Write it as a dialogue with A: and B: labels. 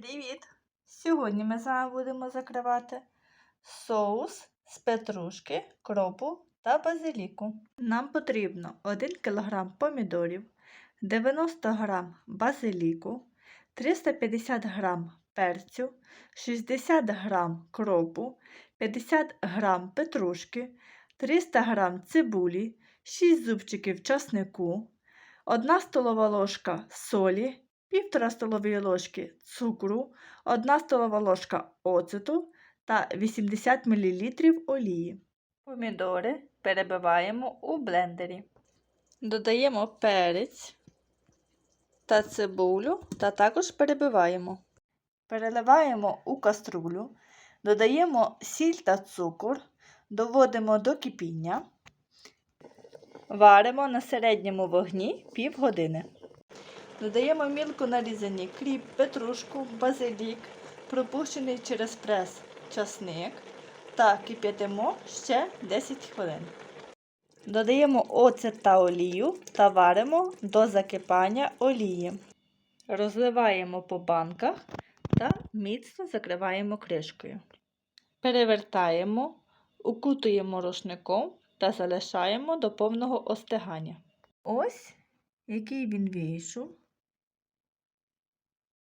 A: Привіт! Сьогодні ми з вами будемо закривати соус з петрушки, кропу та базиліку. Нам потрібно 1 кг помідорів, 90 г базиліку, 350 г перцю, 60 г кропу, 50 г петрушки, 300 г цибулі, 6 зубчиків часнику, 1 столова ложка солі, 1,5 столової ложки цукру, 1 столова ложка оцету та 80 мл олії. Помідори перебиваємо у блендері. Додаємо перець та цибулю та також перебиваємо. Переливаємо у каструлю, додаємо сіль та цукор, доводимо до кипіння, варимо на середньому вогні півгодини. Додаємо мілко нарізані кріп, петрушку, базилік, пропущений через прес часник та кип'ятимо ще 10 хвилин. Додаємо оцет та олію та варимо до закипання олії. Розливаємо по банках та міцно закриваємо кришкою. Перевертаємо, укутуємо рушником та залишаємо до повного остигання. Ось який він вийшов.